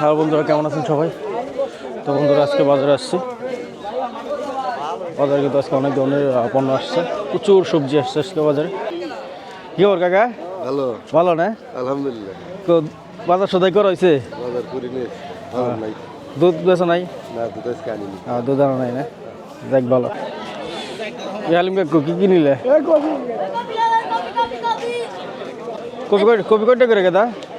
হ্যাঁ বন্ধুরা কেমন আছেন সবাই? তো বন্ধুরা আজকে বাজারে আসছি। বাজারে কিন্তু আজকে অনেক ধরনের পণ্য আসছে। প্রচুর সবজি আসছে আজকে বাজারে। কি খবর কাকা? হ্যালো ভালো না? আলহামদুলিল্লাহ। তো বাজার সদাই করা হয়েছে? বাজার করি নাই দুধ বেচা নাই? না দুধ আজকে আনিনি। আহ, দুধ আনা নাই না? দেখ ভালো। ইয়ালিম কাকু কি কিনিলে? কপি কয় কপি কয়টা করে গেদা সাইডে দশটা বিশ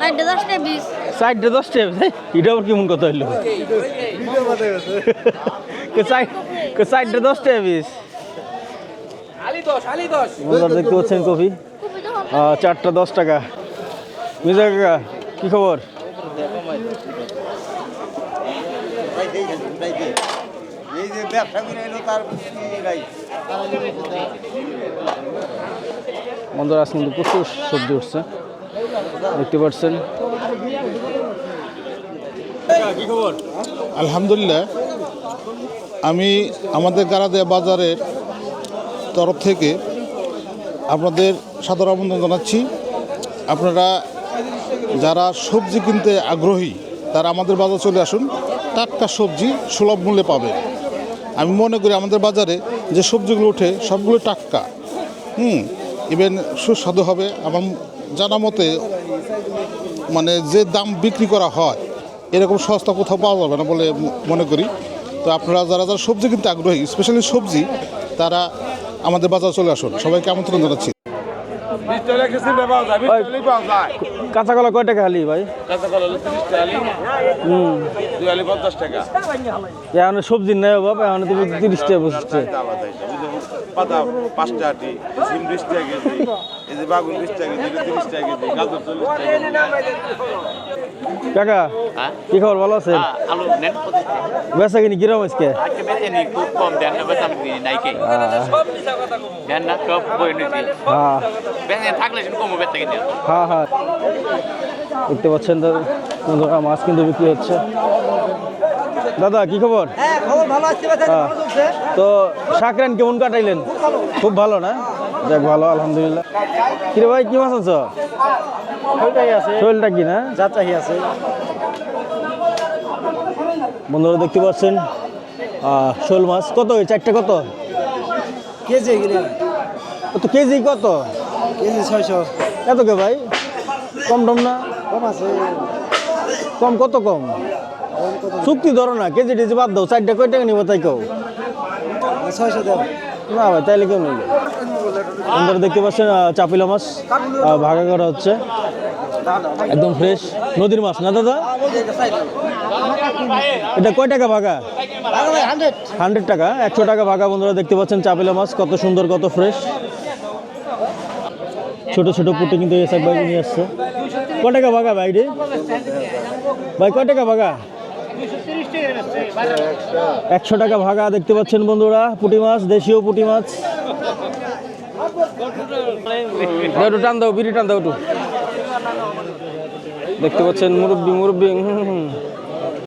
সাইডে দশটা এটা আবার কেমন কথা হইল? সাইডে দশটা বন্ধুরা, দেখতে পাচ্ছেন কফি? চারটা দশ টাকা। মিজা কাকা, কি খবর? এই যে বন্ধুরা আজকে প্রচুর সবজি উঠছে। দেখতে আলহামদুলিল্লাহ, আমি আমাদের গারাদিয়া বাজারের তরফ থেকে আপনাদের সাদর আমন্ত্রণ জানাচ্ছি। আপনারা যারা সবজি কিনতে আগ্রহী, তারা আমাদের বাজার চলে আসুন। টাটকা সবজি সুলভ মূল্যে পাবেন। আমি মনে করি আমাদের বাজারে যে সবজিগুলো ওঠে, সবগুলো টাটকা। হুম ইভেন সুস্বাদু হবে এবং জানা মতে মানে যে দাম বিক্রি করা হয় এরকম সস্তা কোথাও পাওয়া যাবে না বলে মনে করি। তো আপনারা যারা যারা সবজি কিনতে আগ্রহী স্পেশালি সবজি তারা আমাদের বাজার চলে আসুন। সবাইকে আমন্ত্রণ জানাচ্ছি। কাঁচা কলা কয় টাকা হালি ভাই? হুম। এখন সবজি নেই বাবা এখন তুমি তিরিশ টাকা বসছে পাতা পাঁচ টাকা টি সিম বিশ টাকা কেজি এই যে বাগুন বিশ টাকা কেজি তিরিশ টাকা কেজি গাজর চল্লিশ টাকা কাকা কি খবর ভালো আছেন? হ্যাঁ, আলু নেন বেচা কিনি কিরম আজকে? আজকে বেঁচে নি খুব কম দেন না বেতন নাইকে। দেন না সব বই নিচ্ছি হ্যাঁ। বেঁচে থাকলে শুন কম বেচতে কিনে। হ্যাঁ হ্যাঁ। দেখতে পাচ্ছেন তো মাছ কিন্তু বিক্রি হচ্ছে। দাদা কি খবর? হ্যাঁ হ্যাঁ। ভালো চলছে। তো শাকরান কেমন কাটাইলেন? খুব ভালো। না? দেখ ভালো আলহামদুলিল্লাহ। কিরে ভাই কি মাছ আছো। শৈলটা কি না? যাত্রাহি আছে। বন্ধুরা দেখতে পাচ্ছেন শোল মাছ। কত চারটে কত? কেজি কত কেজি কত? কেজি ছয়শো। এত কে ভাই? কম টম না? কম আছে। কম কত কম? চুক্তি ধরো না, কেজি টেজি বাদ দাও, চারটে কয় টাকা নিবো তাই কেউ না ভাই, তাইলে কেউ নেই বন্ধুরা দেখতে পাচ্ছেন চাপিলা মাছ ভাগা করা হচ্ছে। একদম ফ্রেশ নদীর মাছ না দাদা? এটা কয় টাকা ভাগা? হান্ড্রেড টাকা, একশো টাকা ভাগা বন্ধুরা দেখতে পাচ্ছেন চাপিলা মাছ, কত সুন্দর, কত ফ্রেশ ছোট ছোট পুটে কিন্তু এসব ভাই নিয়ে আসছে। কয় টাকা ভাগা ভাই রে? ভাই, কয় টাকা ভাগা? একশো টাকা ভাগা দেখতে পাচ্ছেন বন্ধুরা, পুটি মাছ, দেশীয় পুটি মাছ টান দাও, বিড়ি টান দাও একটু দেখতে পাচ্ছেন মুরব্বী মুরব্বী।